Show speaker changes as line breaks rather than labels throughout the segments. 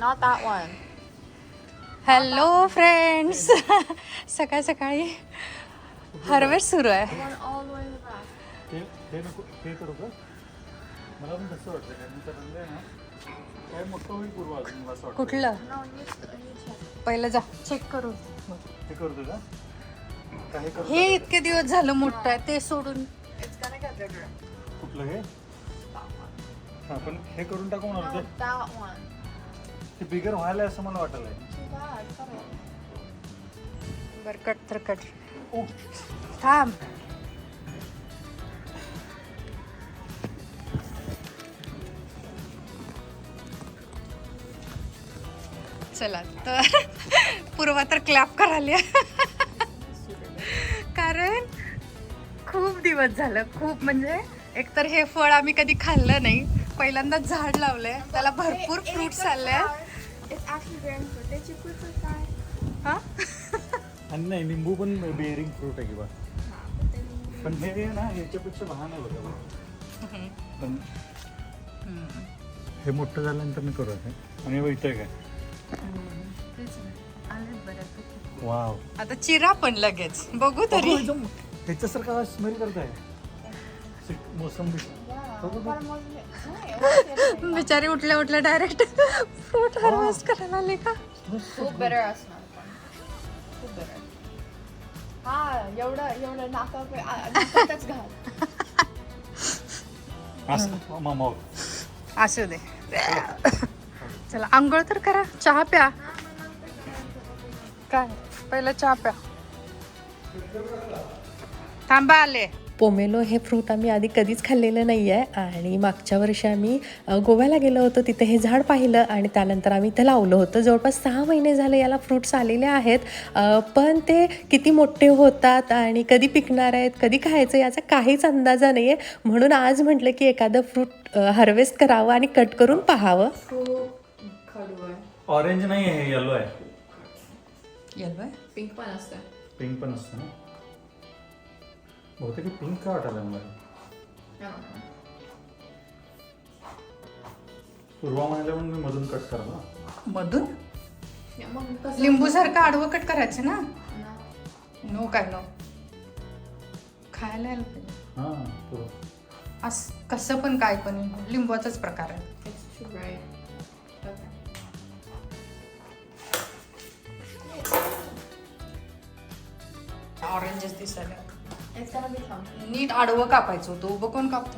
Not that one.
Hello friends सकाळ सकाळी harvest सुरू आहे.
One all the way to the back.
ते नको करू का? मला पण तसं वाटतं काय मी तर ना काय मोठं होईल पूर्व अजून मला असं वाटतं
कुठलं?
No, you, you check.
पहिलं जा. चेक करू
हे करतो का
इतके दिवस झालं मोठं आहे ते सोडून.
It's gonna get bigger.
कुठलं हे?
one.
हा पण हे करून टाकू
No,
म्हणून ते.
That one.
ते बिगर व्हायला असं मला वाटलं.
बर कट तर कट थांब. चला तर पूर्वा तर क्लॅप करायला. कारण खूप दिवस झालं खूप म्हणजे एकतर हे फळ आम्ही कधी खाल्लं नाही. पहिल्यांदाच झाड लावलंय. त्याला भरपूर फ्रुट्स आले
flower.
हा?
आणि नाही लिंबू पण बेअरिंग फ्रूट आहे किंवा पण हे ना याच्यापेक्षा लहान आहे बघा पण हे मोठं झाल्यानंतर मी करू आणि बघ इथं काय वाव.
आता चिरा पण लगेच. बघू तरी.
ह्याच्यासारखा स्मेल करत आहे मोसंबी
बिचारी उठल्या उठल्या डायरेक्ट फ्रूट हार्वेस्ट करायला आले का?
खूप better असणार. खूप. हा एवढं एवढं नाका नाकातच घाल.
असं मामा
असू दे. चला आंघोळ तर करा. चहा प्या. काय? पहिलं चहा प्या. थांबा आले.
पोमेलो हे फ्रूट आम्ही आधी कधीच खाल्लेलं नाही आहे आणि मागच्या वर्षी आम्ही गोव्याला गेलो होतो तिथे हे झाड पाहिलं आणि त्यानंतर आम्ही इथं लावलं होतं. जवळपास सहा महिने झाले याला फ्रुट्स आलेले आहेत. पण ते किती मोठे होतात आणि कधी पिकणार आहेत कधी खायचं याचा काहीच अंदाजा नाही आहे म्हणून आज म्हटलं की एखादं फ्रूट हार्वेस्ट करावं आणि कट करून पाहावं.
ऑरेंज नाही आहे हे येलो आहे.
येलो आहे?
पिंक पण असतं
पिंक पण असतं ना? बहुतेक पिंक का वाटायला मला पूर्वा म्हणाले म्हणून मी मधून कट करा ना
मधून लिंबू सारखं आडवं कट करायचं ना. नो काय नो खायला यायला पाहिजे.
हां पूर्व
अस कसं पण काय पण लिंबूचाच प्रकार आहे. ऑरेंजच दिसायला. नीट आडवं कापायचं होतं उभं कोण कापत?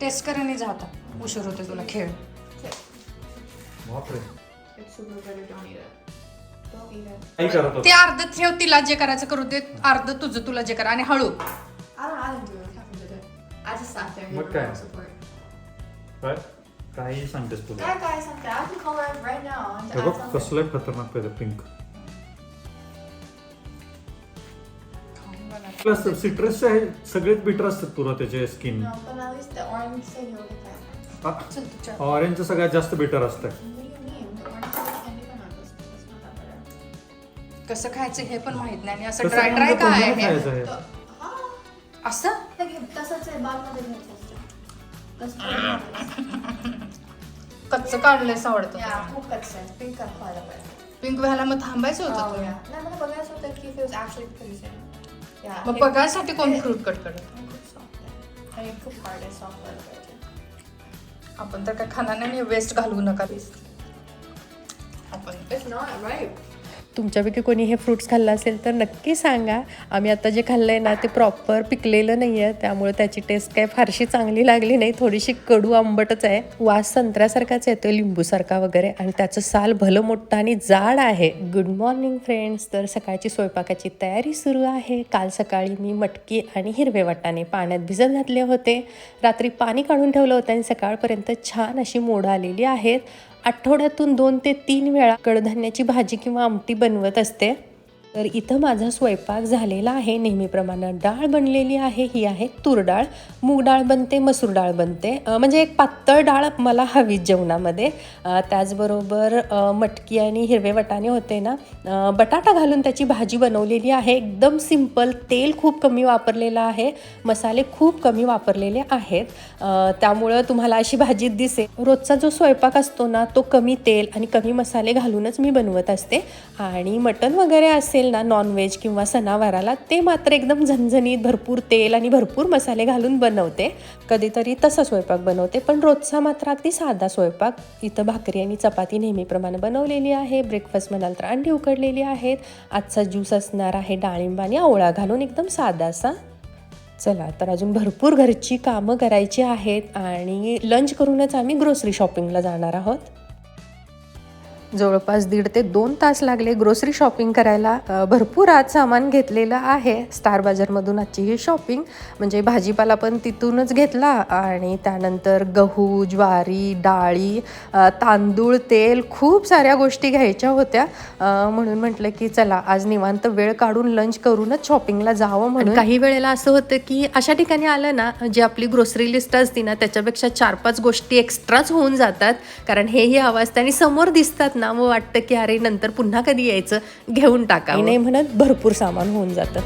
टेस्ट करा नाही जा उशीर होतो तुला खेळ. ते अर्ध ठेव तिला जे करायचं करू ते अर्ध तुझं तुला जे करा आणि हळू.
आज काय?
काय काही सांगतेस तुला
That guy something. I can color it right now and
हे
add
बघ
something.
कसलं खतरनाक आहे पिंक प्लस सिट्रसचे आहे सगळेच बिटर असतात तुला त्याचे skin
No, but at least the orange.
चल
ऑरेंजचं सगळ्यात जास्त बिटर असतं
What do you mean? The orange not that bitter.
कसं खायचं हे पण माहीत नाही आणि असं
कसं
ड्राय ड्राय काय आहे
खायचं आहे
The, ah,
असं
तसंच आहे घ्यायचं
कच्चं काढलंयच आवडतं
या खूप कच्चं आहे पिंक पाहिजे
पिंक व्हायला मग थांबायचं होतं.
नाही मला बघायचं होतं की. Yeah.
मग बघायसाठी कोण फ्रूट कट
आहे. आणि खूप हार्ड आहे सॉफ्ट व्हायला पाहिजे
आपण तर काय खाणार नाही वेस्ट घालवू नका आपण
It's not right.
तुमच्यापैकी कोणी हे फ्रूट्स खाल्लं असेल तर नक्की सांगा. आम्ही आता जे खाल्लं आहे ना ते प्रॉपर पिकलेलं नाही आहे त्यामुळे त्याची टेस्ट काय फारशी चांगली लागली नाही. थोडीशी कडू आंबटच आहे. वास संत्र्यासारखाच येतो लिंबूसारखा वगैरे. आणि त्याचं साल भलं मोठं आणि जाड आहे. गुड मॉर्निंग फ्रेंड्स तर सकाळची स्वयंपाकाची तयारी सुरू आहे. काल सकाळी मी मटकी आणि हिरवे वाटाणे पाण्यात भिजत घातले होते. रात्री पाणी काढून ठेवलं होतं आणि सकाळपर्यंत छान अशी मोडं आलेली आहेत. आठवड्यातून दोन ते तीन वेळा कडधान्याची भाजी किंवा आमटी बनवत असते. तर इथं माझा स्वयंपाक झालेला आहे. नेहमीप्रमाणे डाळ बनलेली आहे. ही आहे तूर डाळ. मूग डाळ बनते मसूर डाळ बनते. म्हणजे एक पातळ डाळ मला हवी जेवणामध्ये. त्याचबरोबर मटकी आणि हिरवे वटाणे होते ना बटाटा घालून त्याची भाजी बनवलेली आहे. एकदम सिंपल तेल खूप कमी वापरलेलं आहे. मसाले खूप कमी वापरलेले आहेत. त्यामुळं तुम्हाला अशी भाजी दिसेल. रोजचा जो स्वयंपाक असतो ना तो कमी तेल आणि कमी मसाले घालूनच मी बनवत असते. आणि मटण वगैरे असेल ना नॉनव्हेज किंवा सणावाराला ते मात्र एकदम झणझणीत भरपूर तेल आणि भरपूर मसाले घालून बनवते. कधीतरी तसा स्वयंपाक बनवते पण रोजचा मात्र अगदी साधा स्वयंपाक. इथं भाकरी आणि चपाती नेहमीप्रमाणे बनवलेली आहे ब्रेकफास्ट म्हणाल तर अंडी उकडलेली आहेत. आजचा ज्यूस असणार आहे डाळिंब आणि आवळा घालून एकदम साधा असा चला तर अजून भरपूर घरची कामं करायची आहेत आणि लंच करूनच आम्ही ग्रोसरी शॉपिंगला जाणार आहोत. जवळपास दीड ते दोन तास लागले ग्रोसरी शॉपिंग करायला. भरपूर आज सामान घेतलेलं आहे. स्टार बाजारमधून आजची ही शॉपिंग म्हणजे भाजीपाला पण तिथूनच घेतला आणि त्यानंतर गहू ज्वारी डाळी तांदूळ तेल खूप साऱ्या गोष्टी घ्यायच्या होत्या. म्हणून म्हटलं की चला आज निवांत वेळ काढून लंच करूनच शॉपिंगला जावं म्हणून. काही वेळेला असं होतं की अशा ठिकाणी आलं ना जी आपली ग्रोसरी लिस्ट असते ना त्याच्यापेक्षा चार पाच गोष्टी एक्स्ट्राच होऊन जातात. कारण हेही आवाज त्यांनी समोर दिसतात ना मग वाटतं की अरे नंतर पुन्हा कधी यायचं? घेऊन टाका नाही म्हणत भरपूर सामान होऊन जातं.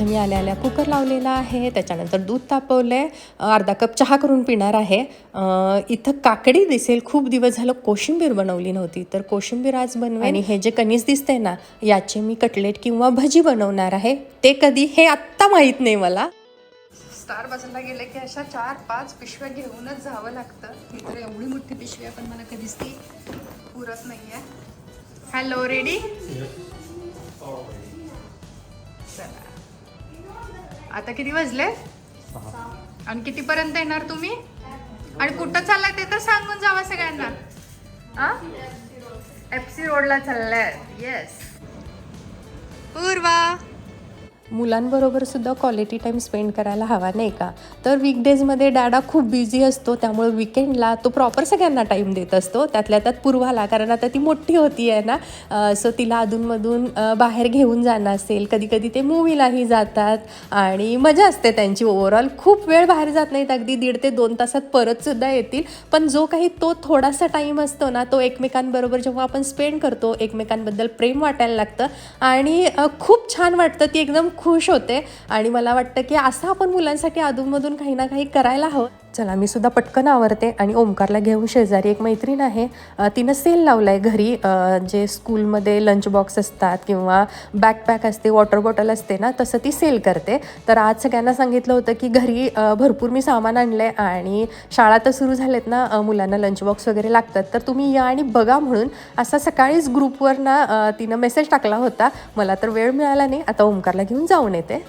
इथं मी आल्या आल्या कुकर लावलेला आहे. त्याच्यानंतर दूध तापवलं आहे अर्धा कप चहा करून पिणार आहे. इथं काकडी दिसेल. खूप दिवस झालं कोशिंबीर बनवली नव्हती. तर कोशिंबीर आज बनवे आणि हे जे कणीस दिसते ना याचे मी कटलेट किंवा भजी बनवणार आहे. ते कधी? हे आत्ता माहीत नाही मला.
स्टार बाजूला गेले की अशा चार पाच पिशव्या घेऊनच जावं लागतं. तर एवढी मोठी पिशवी आहे पण मला कधीच ती पुरत नाहीये. हॅलो रेडी चला. आता किती वाजले? आणि कितीपर्यंत येणार तुम्ही? आणि कुठं चाललाय ते तर सांगून जावा सगळ्यांना. हा एफ सी रोडला चाललाय. येस पूर्वा.
मुलांबरोबर सुद्धा क्वालिटी टाईम स्पेंड करायला हवा नाही का? तर वीकडेजमध्ये डॅडा खूप बिझी असतो त्यामुळे विकेंडला तो प्रॉपर सगळ्यांना टाईम देत असतो. त्यातल्या त्यात पूर्वाला कारण आता ती मोठी होती आहे ना सो तिला अधूनमधून बाहेर घेऊन जाणं असेल. कधी कधी ते मूवीलाही जातात आणि मजा असते त्यांची. ओव्हरऑल खूप वेळ बाहेर जात नाहीत. अगदी दीड ते दोन तासात परतसुद्धा येतील. पण जो काही तो थोडासा टाईम असतो ना तो एकमेकांबरोबर जेव्हा आपण स्पेंड करतो एकमेकांबद्दल प्रेम वाटायला लागतं. आणि खूप छान वाटतं. ती एकदम खुश होते आणि मला वाटतं की असं आपण मुलांसाठी अधूनमधून काही ना काही करायला हवं. चला मी सुद्धा पटकन आवरते आणि ओमकारला घेऊन शेजारी एक मैत्रीण आहे. तिनं सेल लावला आहे घरी जे स्कूलमध्ये लंच बॉक्स असतात किंवा बॅकपॅक असते वॉटर बॉटल असते ना तसं ती सेल करते. तर आज सगळ्यांना सांगितलं होतं की घरी भरपूर मी सामान आणलं आहे आणि शाळा तर सुरू झालेत ना मुलांना लंच बॉक्स वगैरे लागतात. तर तुम्ही या आणि बघा म्हणून असा सकाळीच ग्रुपवर ना तिनं मेसेज टाकला होता. मला तर वेळ मिळाला नाही. आता ओमकारला घेऊन जाऊन येते.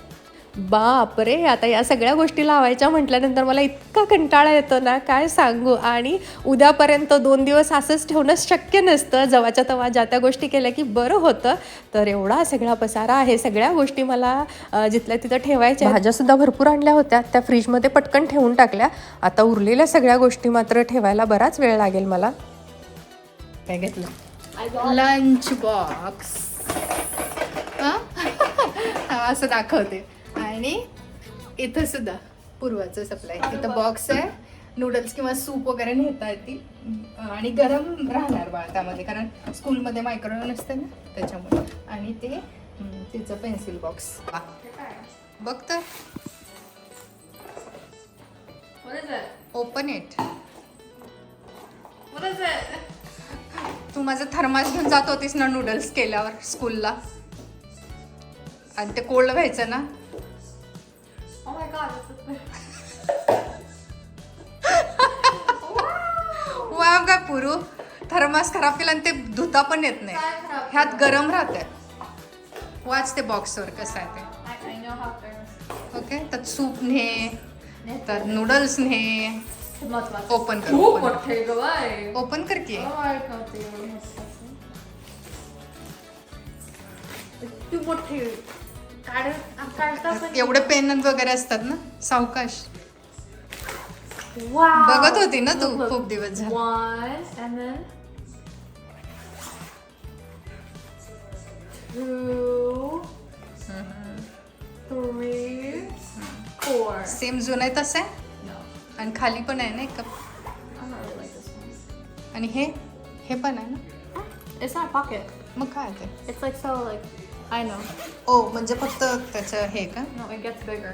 बापरे आता या सगळ्या गोष्टी लावायच्या म्हटल्यानंतर मला इतका कंटाळा येतो ना काय सांगू? आणि उद्यापर्यंत दोन दिवस असंच ठेवणं शक्य नसतं. जवाच्या तवा ज्या त्या गोष्टी केल्या की बरं होतं. तर एवढा सगळा पसारा आहे. सगळ्या गोष्टी मला जिथल्या तिथं ठेवायच्या. भाज्यासुद्धा भरपूर आणल्या होत्या. त्या फ्रीजमध्ये पटकन ठेवून टाकल्या. आता उरलेल्या सगळ्या गोष्टी मात्र ठेवायला बराच वेळ लागेल मला. काय घेतलं?
लंच बॉक्स असं दाखवते. आणि इथं सुद्धा पूर्वाचं सप्लाय इथं बॉक्स आहे. नूडल्स किंवा सूप वगैरे नेता येतील. आणि गरम राहणार बाळ त्यामध्ये कारण स्कूलमध्ये मायक्रोवेव्ह नसते ना त्याच्यामुळे. आणि ते तिचं पेन्सिल बॉक्स बघ तर ओपन इट तू माझं थर्मास घेऊन जात होतीस ना नूडल्स केल्यावर स्कूलला आणि ते कोल्ड व्हायचं ना? पुरू थर्मास खराब केला आणि ते धुता पण येत नाही. ह्यात गरम राहते वाच ते बॉक्सवर कसं आहे ते. ओके तर सूप ने तर नूडल्स ने. ओपन कर. ओपन कर. की.
एवढे
पेन वगैरे असतात ना? सावकाश.
Wow.
बघत होती ना तू. खूप दिवस झाले. सेम जुनं आहे तसं आहे आणि खाली पण आहे ना एक कप. आणि हे हे पण आहे ना
It's not a pocket.
मग काय ते
It's like so like I know.
ओ म्हणजे फक्त त्याचं हे का
No, it gets bigger.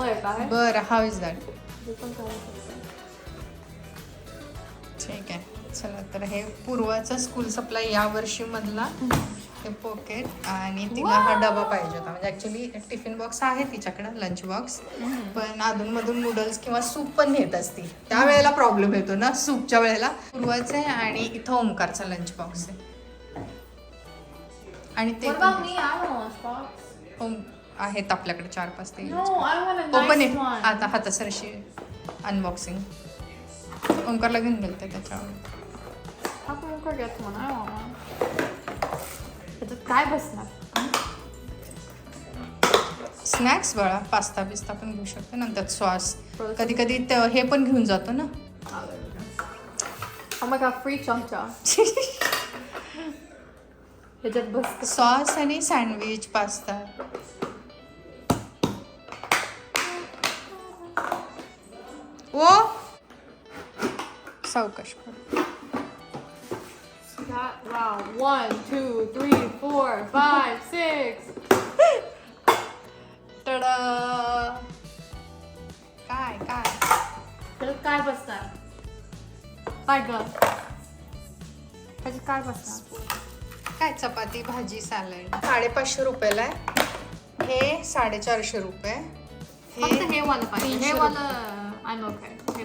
आहे
काय?
बरं हाव इज दॅट
पण.
ठीक आहे. चला तर हे पूर्वाचा स्कूल सप्लाय या वर्षी मधला हे पॉकेट आणि तिला हा डबा पाहिजे होता. म्हणजे ऍक्च्युली टिफिन बॉक्स आहे तिच्याकडे लंच बॉक्स पण अधूनमधून नूडल्स किंवा सूप पण नेत असते. त्यावेळेला प्रॉब्लेम येतो ना सूपच्या वेळेला. पूर्वाचं आहे आणि इथं ओंकारचा लंच बॉक्स आहे. आणि ते
box.
ओम आहेत आपल्याकडे चार पाच ते ओपन आहे. आता हातासरशी अनबॉक्सिंग ओंकारला घेऊन गेलं त्याच्यावर?
I want one. त्याच्यात काय बसणार?
स्नॅक्स बाळा पास्ता बिस्ता पण घेऊ शकतो नंतर सॉस. कधी कधी हे पण घेऊन जातो ना
Oh my god, free चमचा. ह्याच्यात.
सॉस आणि सँडविच पास्ता ओ सावकाश
two, three, four, five, six.
टडा काय काय
त्याच्यात काय बसणार? काय ग? त्याच्यात काय बसणार?
काय चपाती भाजी सॅलड साडेपाचशे रुपयाला आहे हे साडेचारशे रुपये हे
हे वाला पाहिजे. हे
तीनशे
वाला हे.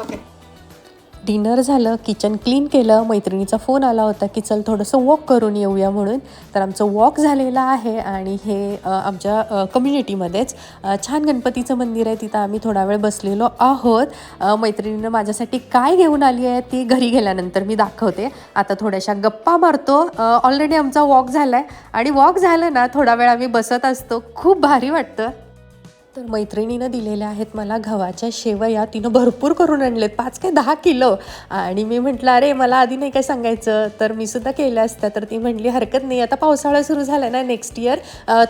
ओके
डिनर झालं किचन क्लीन केलं मैत्रिणीचा फोन आला होता की चल थोडंसं वॉक करून येऊया म्हणून. तर आमचं वॉक झालेलं आहे आणि हे आमच्या कम्युनिटीमध्येच छान गणपतीचं मंदिर आहे. तिथं आम्ही थोडा वेळ बसलेलो आहोत. मैत्रिणीनं माझ्यासाठी काय घेऊन आली आहे ती घरी गेल्यानंतर मी दाखवते. आता थोड्याशा गप्पा मारतो. ऑलरेडी आमचा वॉक झाला आहे आणि वॉक झालं ना थोडा वेळ आम्ही बसत असतो. खूप भारी वाटतं. तर मैत्रिणीनं दिलेल्या आहेत मला गव्हाच्या शेवया. तिनं भरपूर करून आणलेत. पाच काय दहा किलो. आणि मी म्हटलं अरे मला आधी नाही काय सांगायचं. तर मी सुद्धा केलं असतं तर ती म्हटली हरकत नाही. आता पावसाळा सुरू झाला ना नेक्स्ट इयर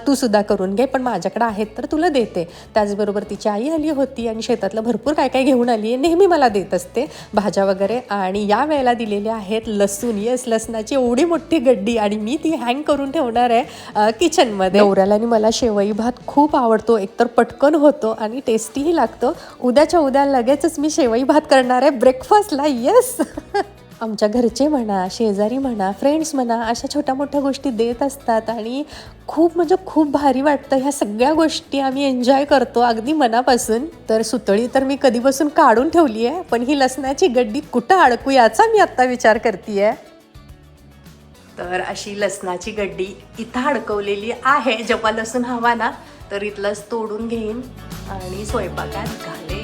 तू सुद्धा करून घे. पण माझ्याकडे आहेत तर तुला देते. त्याचबरोबर तिची आई आली होती आणि शेतातलं भरपूर काय काय घेऊन आली आहे नेहमी मला देत असते. भाज्या वगैरे. आणि या वेळेला दिलेल्या आहेत लसूण. येस लसणाची एवढी मोठी गड्डी. आणि मी ती हँग करून ठेवणार आहे किचनमध्ये नवऱ्याला आणि मला शेवई भात खूप आवडतो. एकतर पटकन होतो आणि टेस्टीही लागतो. उद्याच्या उद्या लगेचच मी शेवई भात करणार आहे. ब्रेकफास्टला येस आमच्या घरचे म्हणा शेजारी म्हणा फ्रेंड्स म्हणा अशा छोट्या मोठ्या गोष्टी देत असतात आणि खूप म्हणजे खूप भारी वाटतं. ह्या सगळ्या गोष्टी आम्ही एन्जॉय करतो अगदी मनापासून. तर सुतळी तर मी कधीपासून काढून ठेवली आहे पण ही लसणाची गड्डी कुठं अडकू याचा मी आत्ता विचार करते तर अशी लसणाची गड्डी इथं अडकवलेली आहे. जेव्हा लसूण हवा ना तर इथलंच तोडून घेईन आणि स्वयंपाकात घाल